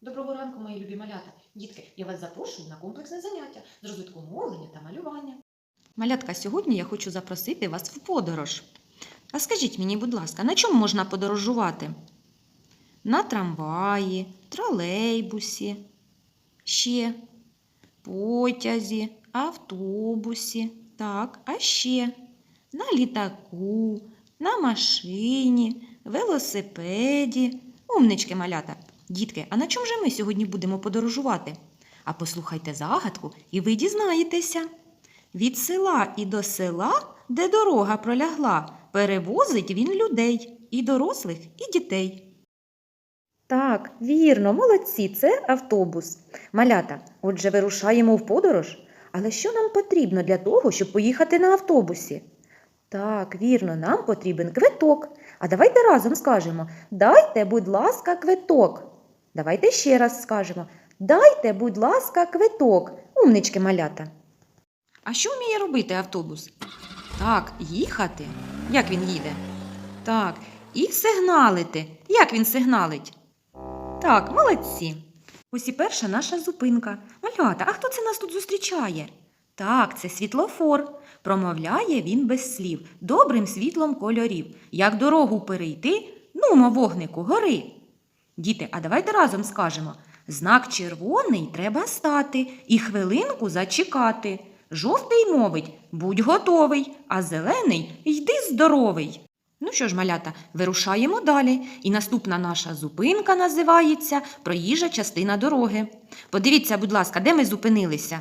Доброго ранку, мої любі малята. Дітки, я вас запрошую на комплексне заняття з розвитку мовлення та малювання. Малятка, сьогодні я хочу запросити вас в подорож. А скажіть мені, будь ласка, на чому можна подорожувати? На трамваї, тролейбусі, ще потязі, автобусі, так, а ще на літаку, на машині, велосипеді. Умнички, малята. Дітки, а на чому же ми сьогодні будемо подорожувати? А послухайте загадку, і ви дізнаєтеся. Від села і до села, де дорога пролягла, перевозить він людей, і дорослих, і дітей. Так, вірно, молодці, це автобус. Малята, отже, вирушаємо в подорож. Але що нам потрібно для того, щоб поїхати на автобусі? Так, вірно, нам потрібен квиток. А давайте разом скажемо: дайте, будь ласка, квиток. Давайте ще раз скажемо: дайте, будь ласка, квиток. Умнички малята. А що вміє робити автобус? Так, їхати. Як він їде? Так, і сигналити. Як він сигналить? Так, молодці. Ось і перша наша зупинка. Малята, а хто це нас тут зустрічає? Так, це світлофор. Промовляє він без слів, добрим світлом кольорів. Як дорогу перейти, нумо вогнику, гори. Діти, а давайте разом скажемо: знак червоний треба стати і хвилинку зачекати. Жовтий мовить будь готовий, а зелений йди здоровий. Ну що ж, малята, вирушаємо далі. І наступна наша зупинка називається Проїжджа частина дороги. Подивіться, будь ласка, де ми зупинилися?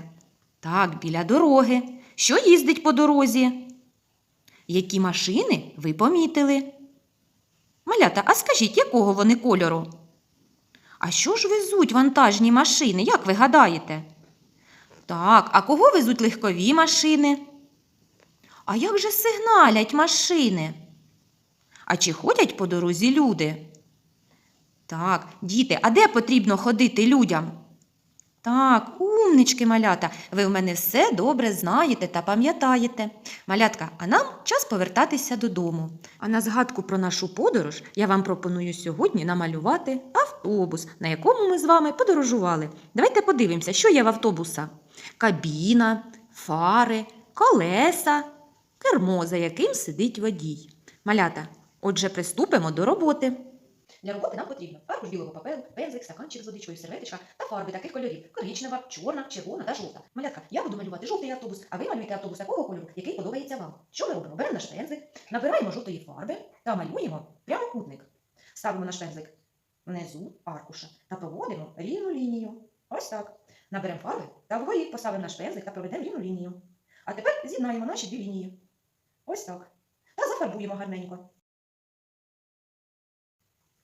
Так, біля дороги. Що їздить по дорозі? Які машини ви помітили? Малята, а скажіть, якого вони кольору? А що ж везуть вантажні машини, як ви гадаєте? Так, а кого везуть легкові машини? А як же сигналять машини? А чи ходять по дорозі люди? Так, діти, а де потрібно ходити людям? Так, умнички, малята, ви в мене все добре знаєте та пам'ятаєте. Малятка, а нам час повертатися додому. А на згадку про нашу подорож я вам пропоную сьогодні намалювати автобус, на якому ми з вами подорожували. Давайте подивимося, що є в автобуса: кабіна, фари, колеса, кермо, за яким сидить водій. Малята, отже, приступимо до роботи. Для роботи нам потрібно аркуш білого паперу, пензлик, стаканчик з водичкою, серветочка та фарби таких кольорів: коричнева, чорна, червона та жовта. Малятка, я буду малювати жовтий автобус, а ви малюєте автобус такого кольору, який подобається вам. Що ми робимо? Беремо наш пензлик, набираємо жовтої фарби та малюємо прямокутник. Ставимо наш пензлик внизу аркуша та проводимо рівну лінію. Ось так. Наберемо фарби та вгорі поставимо наш пензлик та проведемо рівну лінію. А тепер з'єднаємо наші дві лінії. Ось так. Та зафарбуємо гарненько.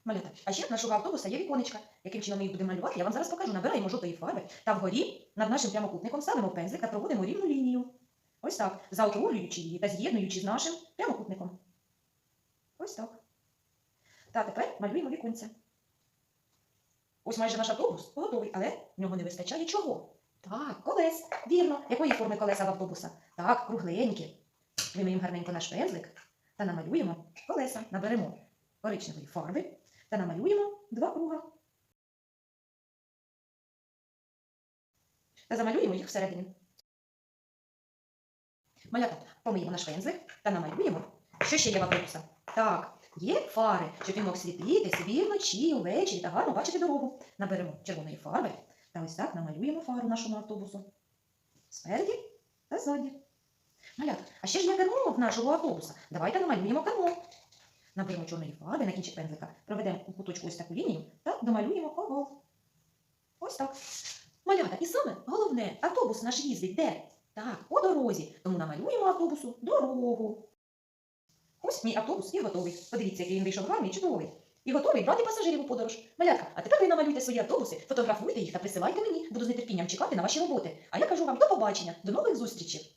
Малята, а ще в нашого автобуса є віконечка. Яким чином ми їх будемо малювати, я вам зараз покажу. Набираємо жовтої фарби та вгорі над нашим прямокутником ставимо пензлик та проводимо рівну лінію. Ось так, заокруглюючи її та з'єднуючи з нашим прямокутником. Ось так. Та тепер малюємо віконця. Ось майже наш автобус готовий, але в нього не вистачає чого? Так, колес. Вірно. Якої форми колеса в автобуса? Так, кругленькі. Вимиємо гарненько наш пензлик та намалюємо колеса. Наберемо коричневої фарби та намалюємо два круга. Та замалюємо їх всередині. Малята, помиємо наш пензлик та намалюємо. Що ще є в автобуса? Так, є фари, щоб він мог світити собі вночі, увечері та гарно бачити дорогу. Наберемо червоної фарби та ось так намалюємо фару нашому автобусу. Спереді та ззаді. Малята, а ще ж є кермо в нашого автобуса. Давайте намалюємо кермо. Наберемо чорної фарби на кінчик пензлика, проведемо у куточку ось таку лінію та домалюємо овал. Ось так. Малята, і саме головне, автобус наш їздить де? Так, по дорозі. Тому намалюємо автобусу дорогу. Ось мій автобус і готовий. Подивіться, який він вийшов гарний чудовий. І готовий брати пасажирів у подорож. Малятка, а тепер ви намалюйте свої автобуси, фотографуйте їх та присилайте мені. Буду з нетерпінням чекати на ваші роботи. А я кажу вам до побачення, до нових зустрічей.